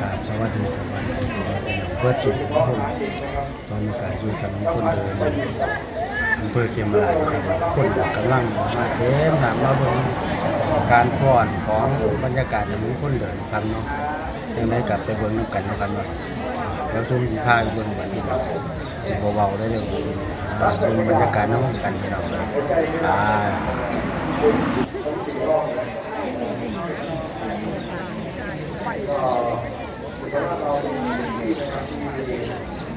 กราบสวัสดีสวัสดีเพื่อจุดทุกคนตอนนี้ก็อยู่ถนนคนเดินอำเภอเขมราชนะครับคนกำลังมาเต็มหนามาเบิ่งการฟ้อนของบรรยากาศถนนคนเดินครับเนาะจึงได้กลับไปเบิ่งน้ำกันนะครับเนาะแล้วซุ่มสิพาไปเบิ่งวันนี้เนาะสิเบาๆได้เลยอ่าเบิ่งบรรยากาศน้ำกันพี่น้องเลยอ่า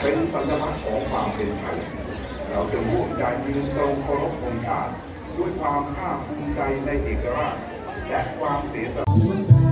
เป็นสัญลักษณ์ของความเป็นไทย เราจะร่วมใจยืนตรงเคารพองค์ชาติด้วยความภาคภูมิใจในเอกราชและความเสียสละ